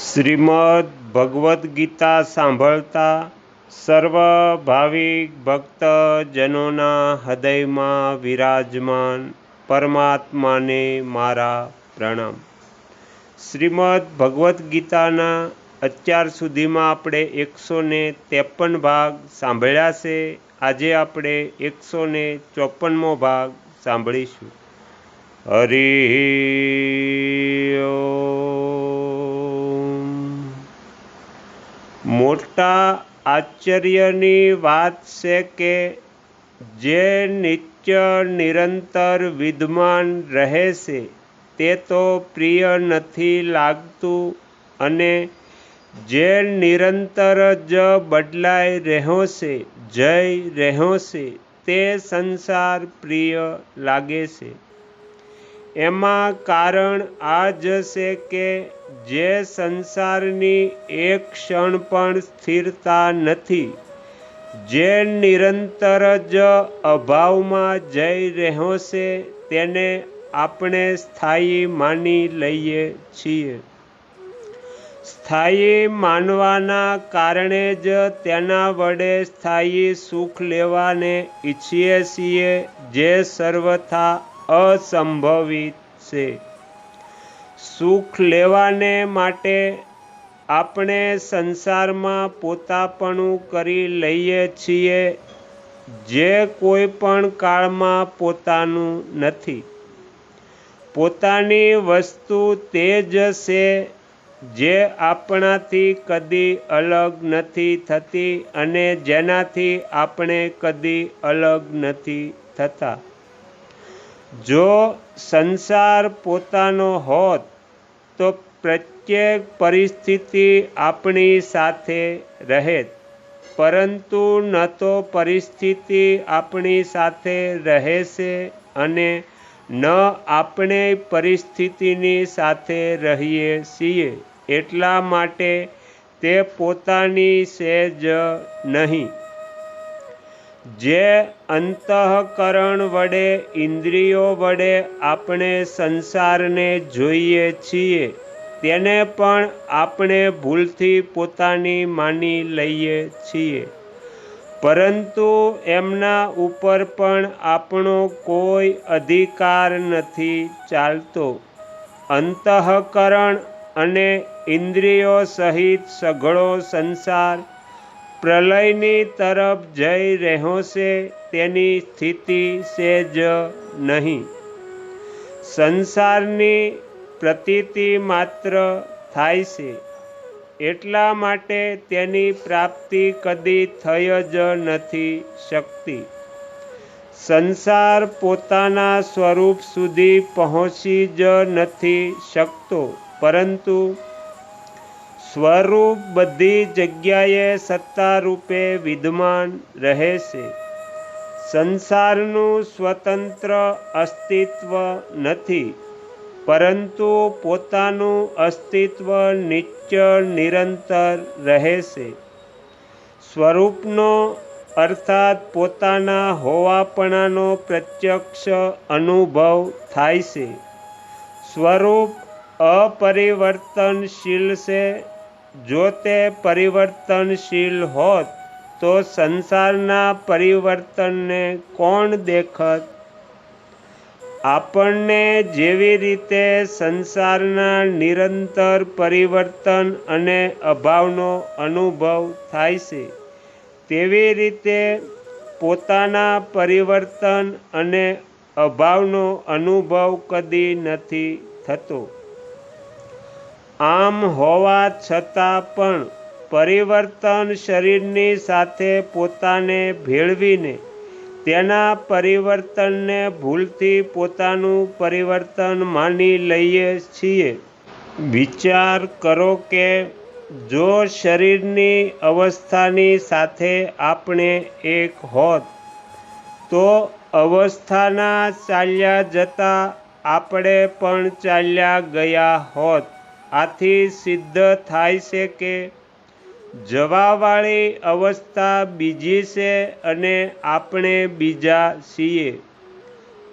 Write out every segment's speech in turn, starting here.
શ્રીમદ્ ભગવદ્ ગીતા સાંભળતા સર્વ ભાવિક ભક્તજનોના હૃદયમાં વિરાજમાન પરમાત્માને મારા પ્રણામ. શ્રીમદ ભગવદ્ ગીતાના અત્યાર સુધીમાં આપણે એકસો ને ત્રેપન ભાગ સાંભળ્યા છે. આજે આપણે એકસો ને ચોપનમો ભાગ સાંભળીશું. હરિ મોટા આશ્ચર્યની વાત છે કે જે નિત્ય નિરંતર વિદ્યમાન રહે છે, તે તો પ્રિય નથી લાગતું અને જે નિરંતર જ બદલાઈ રહ્યો છે, જઈ રહ્યો છે, તે સંસાર પ્રિય લાગે છે. એમાં કારણ આ જ છે કે જે સંસારની એક ક્ષણ પણ સ્થિરતા નથી, જે નિરંતર જ અભાવમાં જઈ રહ્યો છે, તેને આપણે સ્થાયી માની લઈએ છીએ. સ્થાયી માનવાના કારણે જ તેના વડે સ્થાયી સુખ લેવાને ઈચ્છીએ છીએ, જે સર્વથા અસંભવિત છે. સુખ લેવાને માટે આપણે સંસારમાં પોતાપણું કરી લઈએ છીએ, જે કોઈ પણ કાળમાં પોતાનું નથી. પોતાની વસ્તુ તે જ છે, જે આપણાથી કદી અલગ નથી થતી અને જેનાથી આપણે કદી અલગ નથી થતા. જો સંસાર પોતાનો હોત, તો પ્રત્યેક પરિસ્થિતિ આપણી સાથે રહે પરંતુ ન તો પરિસ્થિતિ આપણી સાથે રહેશે અને ન આપણે પરિસ્થિતિની સાથે રહીએ છીએ. એટલા માટે તે પોતાની સેજ નહીં. જે અંતઃકરણ વડે, ઇન્દ્રિયો વડે આપણે સંસારને જોઈએ છીએ, તેને પણ આપણે ભૂલથી પોતાની માની લઈએ છીએ. પરંતુ એમના ઉપર પણ આપણો કોઈ અધિકાર નથી ચાલતો. અંતઃકરણ અને ઇન્દ્રિયો સહિત સઘળો સંસાર પ્રલયની તરફ જઈ રહ્યો છે, તેની સ્થિતિ છે જ નહીં. સંસારની પ્રતીતિ માત્ર થાય છે, એટલા માટે તેની પ્રાપ્તિ કદી થઈ જ નથી શકતી. સંસાર પોતાના સ્વરૂપ સુધી પહોંચી જ નથી શકતો, પરંતુ સ્વરૂપ બધી જગ્યાએ સત્તા રૂપે વિદ્યમાન રહે છે. સંસારનું સ્વતંત્ર અસ્તિત્વ નથી, પરંતુ પોતાનું અસ્તિત્વ નિશ્ચળ નિરંતર રહે છે. સ્વરૂપનો અર્થાત પોતાના હોવાપણાનો પ્રત્યક્ષ અનુભવ થાય છે. સ્વરૂપ અપરિવર્તનશીલ છે જો તે પરિવર્તનશીલ હોત, તો સંસારના પરિવર્તનને કોણ દેખત? આપણને જેવી રીતે સંસારના નિરંતર પરિવર્તન અને અભાવનો અનુભવ થાય છે, તેવી રીતે પોતાના પરિવર્તન અને અભાવનો અનુભવ કદી નથી થતો. આમ હોવા છતાં પણ પરિવર્તન શરીરની સાથે પોતાને ભેળવીને તેના પરિવર્તનને ભૂલથી પોતાનું પરિવર્તન માની લઈએ છીએ. વિચાર કરો કે જો શરીરની અવસ્થાની સાથે આપણે એક હોત, તો અવસ્થાના ચાલ્યા જતા આપણે પણ ચાલ્યા ગયા હોત. આથી સિદ્ધ થાય છે કે જવાવાળી અવસ્થા બીજી છે અને આપણે બીજા છીએ.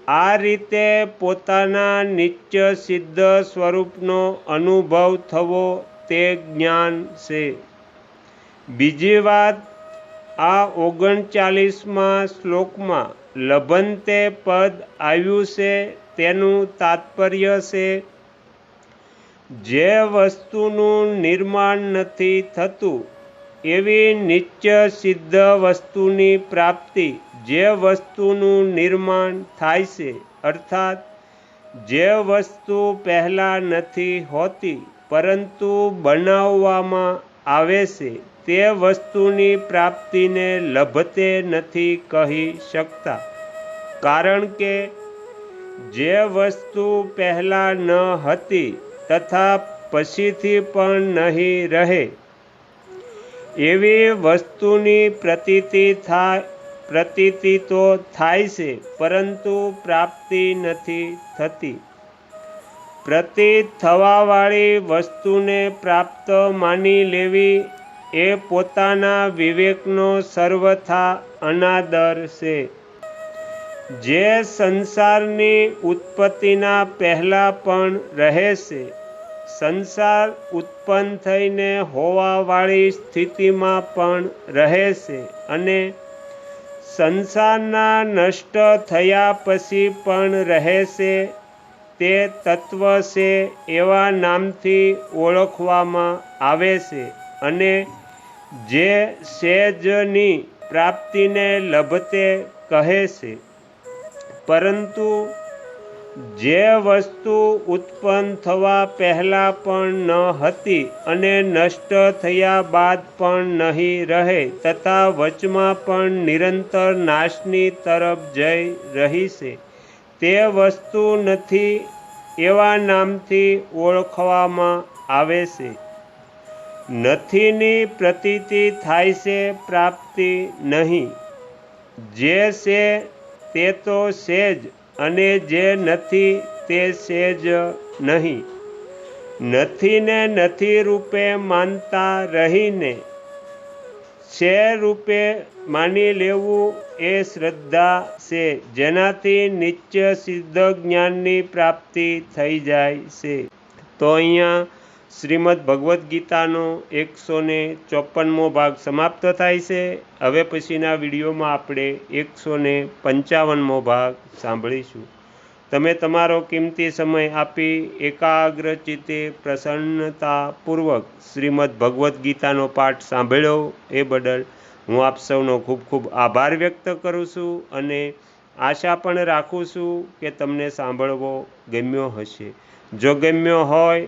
આ રીતે પોતાના નિત્ય સિદ્ધ સ્વરૂપનો અનુભવ થવો તે જ્ઞાન છે. બીજી વાત, આ ઓગણચાલીસમાં શ્લોકમાં લભંતે પદ આવ્યું છે, તેનું તાત્પર્ય છે જે વસ્તુનું નિર્માણ નથી થતું, એવી નિત્ય સિદ્ધ વસ્તુની પ્રાપ્તિ જે વસ્તુનું નિર્માણ થાય છે, અર્થાત જે વસ્તુ પહેલાં નથી હોતી, પરંતુ બનાવવામાં આવે છે, તે વસ્તુની પ્રાપ્તિને લભતે નથી કહી શકતા. કારણ કે જે વસ્તુ પહેલાં ન હતી તથા પછીથી પણ નહીં રહે. એવી વસ્તુની પ્રતીતિ થાય પ્રતીતિ તો થાય છે, પરંતુ પ્રાપ્તિ નથી થતી. પ્રતીત થવાવાળી વસ્તુને પ્રાપ્ત માની લેવી એ પોતાના વિવેકનો સર્વથા અનાદર છે. જે સંસારની ઉત્પત્તિના પહેલાં પણ રહે છે સંસાર ઉત્પન્ન થઈને હોવાવાળી સ્થિતિમાં પણ રહે છે અને સંસારના નષ્ટ થયા પછી પણ રહે છે, તે તત્વ છે એવા નામથી ઓળખવામાં આવે છે અને જે સેજની પ્રાપ્તિને લભતે કહે છે. પરંતુ જે વસ્તુ ઉત્પન્ન થવા પહેલાં પણ ન હતી અને નષ્ટ થયા બાદ પણ નહીં રહે તથા વચમાં પણ નિરંતર નાશની તરફ જઈ રહી છે તે વસ્તુ નથી એવા નામથી ઓળખવામાં આવે છે. નથીની પ્રતીતિ થાય છે પ્રાપ્તિ નહીં. જે છે તે તો સેજ અને જે નથી તે સેજ નહીં. નથીને નથી રૂપે માનતા રહીને છે રૂપે માની લેવું એ શ્રદ્ધા છે જેનાથી નિત્ય સિદ્ધ જ્ઞાનની પ્રાપ્તિ થઈ જાય છે તો અહીંયા શ્રીમદ ભગવદ્ ગીતાનો એકસો ને ચોપનમો ભાગ સમાપ્ત થાય છે. હવે પછીના વિડીયોમાં આપણે એકસો ને પંચાવનમો ભાગ સાંભળીશું. તમે તમારો કિંમતી સમય આપી એકાગ્ર ચિત્તે પ્રસન્નતાપૂર્વક શ્રીમદ ભગવદ્ ગીતાનો પાઠ સાંભળ્યો. એ બદલ હું આપ સૌનો ખૂબ ખૂબ આભાર વ્યક્ત કરું છું અને આશા પણ રાખું છું કે તમને સાંભળવો ગમ્યો હશે. જો ગમ્યો હોય